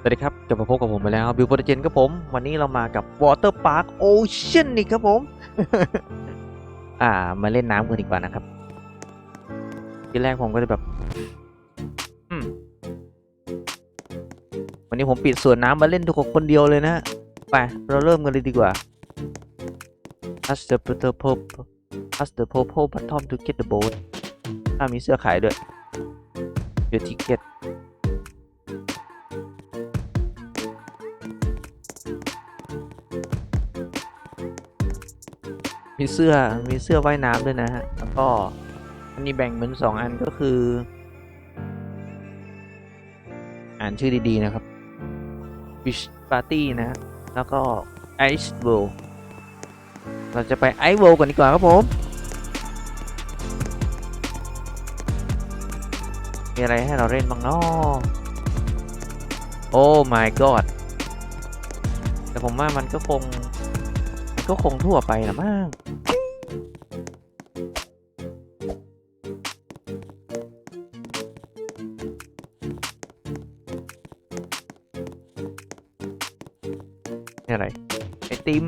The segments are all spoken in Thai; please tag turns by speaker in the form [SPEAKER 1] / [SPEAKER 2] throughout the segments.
[SPEAKER 1] สวัสดีครับกลับมาพบกับผมไปแล้วบิวโปรเจนครับผม วันนี้เรามากับ Water Park Ocean อีกครับผม อ่า มาเล่นน้ำกันดีกว่านะครับ ทีแรกผมก็จะแบบวันนี้ผมปิดส่วนน้ำมาเล่นทุกคนเดียวเลยนะ ไป เราเริ่มกันเลยดีกว่า Touch the purple Touch the purple button to get the boat ถ้ามีเสื้อขายด้วย Your ticket มีเสื้อมีเสื้อว่ายน้ำด้วยนะฮะ แล้วก็มันมีแบ่งเป็นสองอันก็คือ อ่านชื่อดีๆนะครับ Beach Party นะ แล้วก็ Ice World เราจะไป Ice World กันดีกว่าครับผม มีอะไรให้เราเล่นบ้างเนาะโอ้ my god แต่ผมว่ามันก็คง ก็คงทั่วไปละมั้งนี่อะไร ไอติม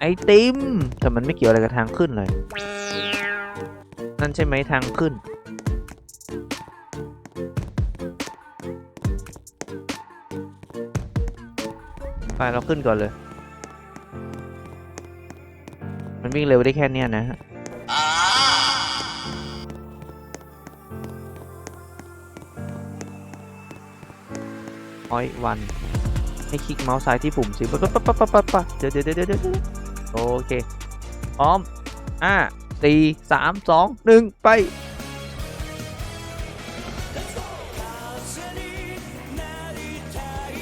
[SPEAKER 1] ไอติม แต่มันไม่เกี่ยวอะไรกับทางขึ้นเลย นั่นใช่ไหมทางขึ้นไปเราขึ้นก่อนเลย มันวิ่งเร็วได้แค่เนี้ยนะฮะพอยวัน ให้คลิกเมาส์ซ้ายที่ปุ่มสิปั๊บปั๊บปั๊บปั๊บปั๊บปั๊บเดี๋ยวเดี๋ยวเดี๋ยวเดี๋ยวเดี๋ยวโอเค พร้อมห้าสี่สามสองหนึ่งไป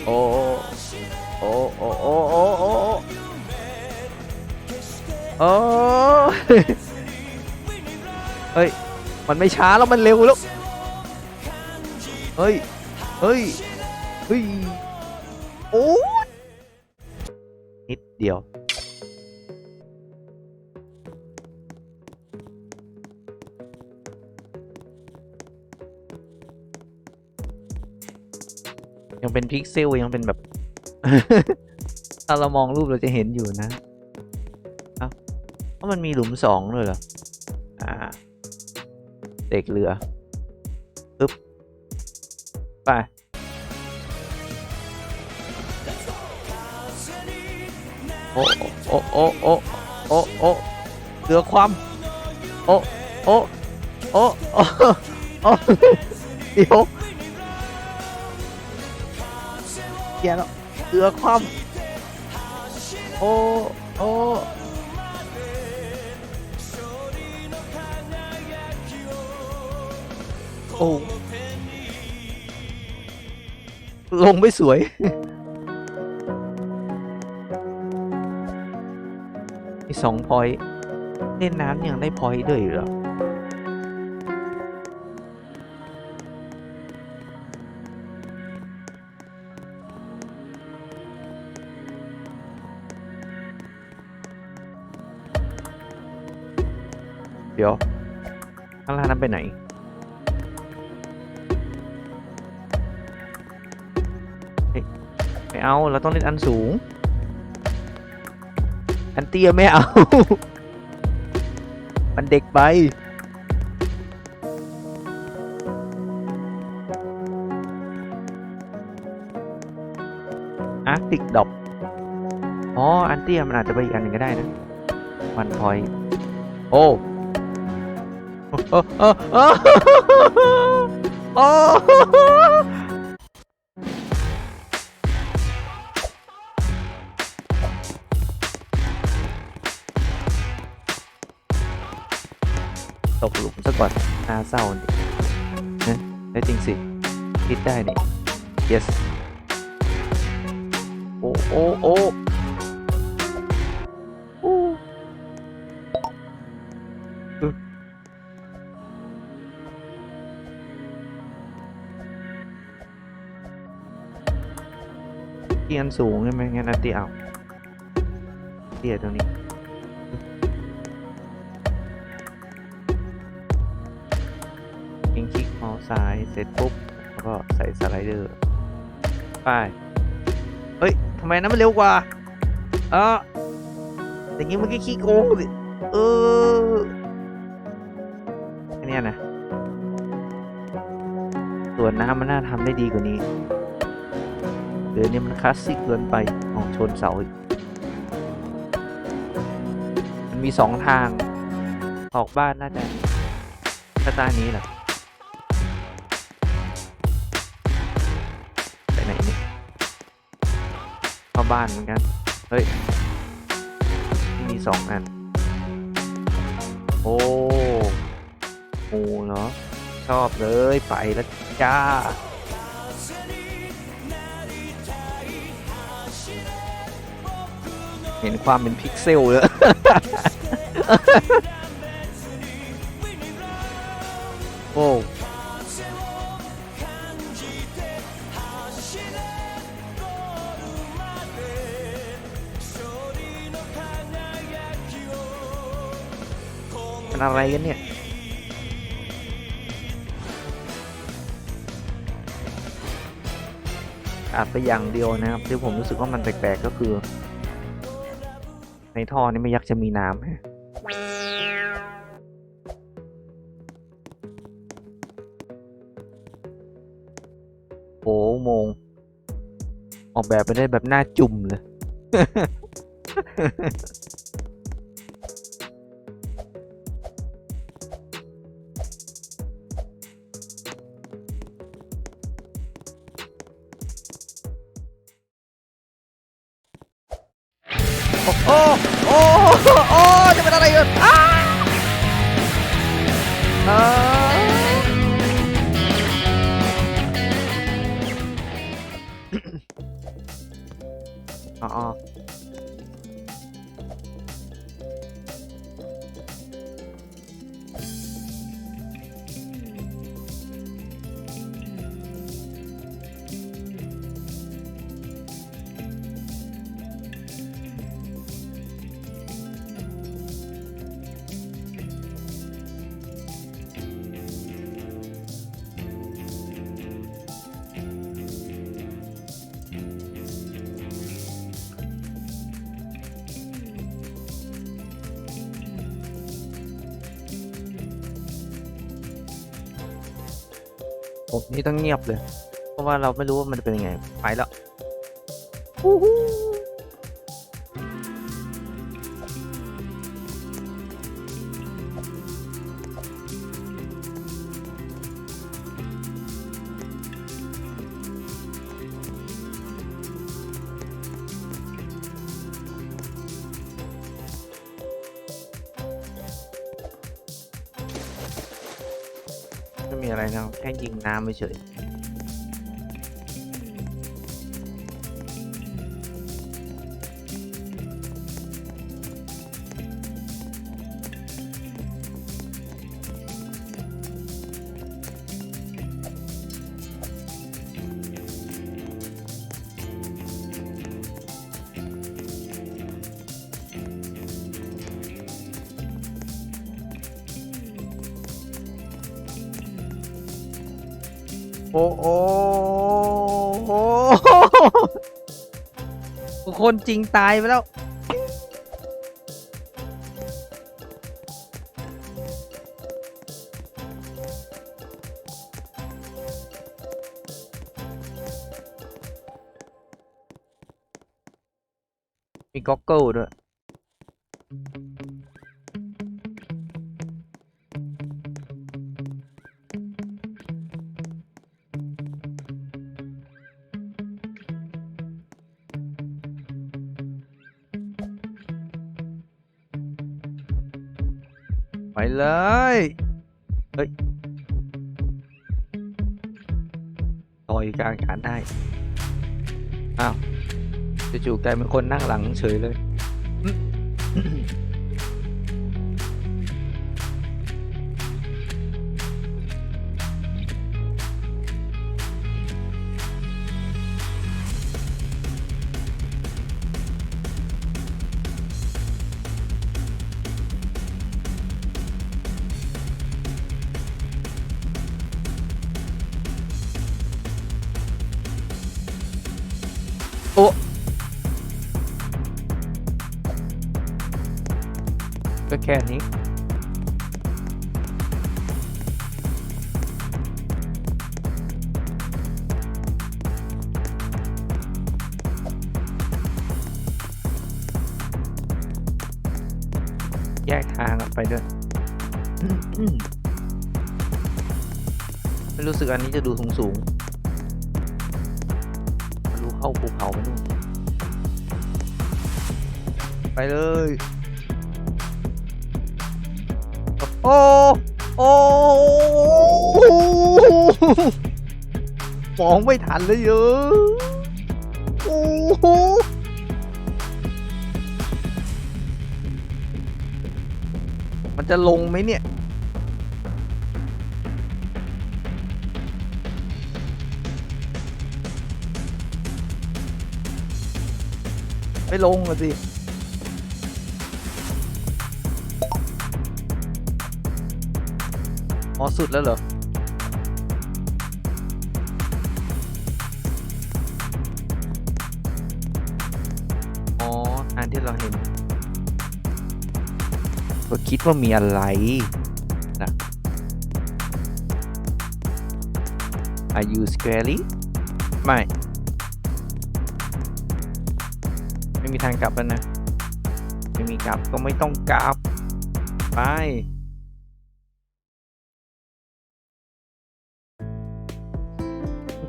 [SPEAKER 1] โอ้โอ้โอ้โอ้ โอ้เฮ้ย มันไม่ช้าแล้วมันเร็วแล้ว เฮ้ย เฮ้ย เฮ้ย โอ้นิดเดียว ยังเป็นพิกเซลยังเป็นแบบ ถ้าเรามองรูปเราจะเห็นอยู่นะ เพรามันมีหลุมสองเลยเหรอ อ่า เด็กเรือปึ๊บ ไป โอ้โอ้โอ้โอ้โอ้โอ้เรือความ โอ้โอ้โอ้โอ้โอ้เดี๋ยวเกียร์แล้วเรือความ โอ้ โอ้ อ้ลงไม่สวย มีสองพอยต์เล่นน้ำยังได้พอยต์ด้วยเหรอเดี๋ยวข้างล่างนั้นไปไหน เอา เราต้องเล่นอันสูง อันเตี้ยไม่เอา มันเด็กไป อาร์กติกดอกอ๋อ อันเตี้ยมันอาจจะไปอีกอันหนึ่งก็ได้นะ วันพอยโอ้โอ้ ตกหลุมซะก่อนน่าเศร้าดินะได้จริงสิ คิดได้นี่ yes โอ้โอ้โอ้โอ้อึ๊บเตียนสูงใช่ไหมงั้นอันเตียเอาเตียตรงนี้ ซ้ายเสร็จปุ๊บแล้วก็ใส่สไลเดอร์ไปเฮ้ยทำไมนั้นมันเร็วกว่าเอออย่างงี้มันก็ขี้โกงสิเอออันนี้นะส่วนน้ำมันน่าทำได้ดีกว่านี้เดี๋ยวนี้มันคลาสสิกเกินไปอ๋อชนเสาอีกมันมีสองทางออกบ้านน่าจะสไตล์นี้แหละาบ้านเหมือนกัน เฮ้ย มีสองอัน โอ้โหเนาะชอบเลยไปแล้วจ้าเห็นความเป็นพิกเซลเลยโอ้ อะไรกันเนี่ยอาจไปอย่างเดียวนะครับที่ผมรู้สึกว่ามันแปลกๆก็คือ ในท่อนี่ไม่ยักจะมีน้ำฮะโอ้โมง ออกแบบไปได้แบบหน้าจุ่มเลย โอ้โอ้โอ้จะเป็นอะไรกันอ้า ผมนี่ต้องเงียบเลย เพราะว่าเราไม่รู้ว่ามันจะเป็นยังไง ไปแล้ว อะไรนะแค่ยิงน้ำไปเฉย โอ้โอ้โอ้คนจริงตายไปแล้ว มีก็อกเกิลด้วย เลย เฮ้ยลอยกลางอากาศได้ อ้าวจู่ๆกลายเป็นคนนั่งหลังเฉยเลย แค่นี้ แยกทางกันไปด้วยไม่รู้สึกอันนี้จะดูสูงสูงๆมันรู้เข้าภูเขาไปนู่นไปเลย โอ้โอ้มองไม่ทันเลยเยอะโอ้โหมันจะลงไหมเนี่ยไม่ลงอะสิ อ๋อสุดแล้วเหรอ อ๋อ อันที่เราเห็นก็คิดว่ามีอะไรนะ Are you scary ไม่ ไม่มีทางกลับแล้วนะ ไม่มีกลับก็ไม่ต้องกลับ ไป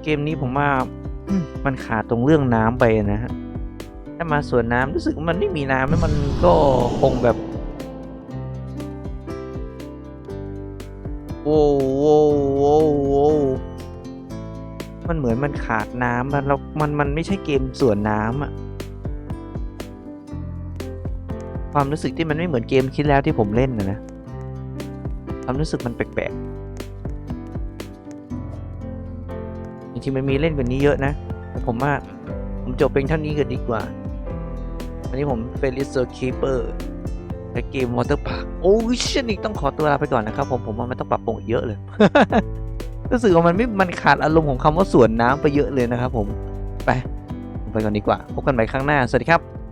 [SPEAKER 1] เกมนี้ผมว่ามันขาดตรงเรื่องน้ำไปนะฮะ ถ้ามาสวนน้ำรู้สึกว่ามันไม่มีน้ำแล้วมันก็คงแบบโว้วโว้วโว้วโว้วมันเหมือนมันขาดน้ำมันแล้วมันมันไม่ใช่เกมสวนน้ำอะความรู้สึกที่มันไม่เหมือนเกมคิดแล้วที่ผมเล่นนะนะ ความรู้สึกมันแปลกๆ จริงๆมันมีเล่นกว่านี้เยอะนะ แต่ผมว่าผมจบเป็นเท่านี้ก็ดีกว่า วันนี้ผมเฟลิสเซอร์คีเปอร์ในเกม Water Park โอ้ยชันนี้ต้องขอตัวลาไปก่อนนะครับผมผมว่ามันต้องปรับปรุงเยอะเลยรู้สึกว่ามันไม่มันขาดอารมณ์ของคำว่าสวนน้ำไปเยอะเลยนะครับผมไปไปก่อนดีกว่า พบกันใหม่ครั้งหน้า สวัสดีครับ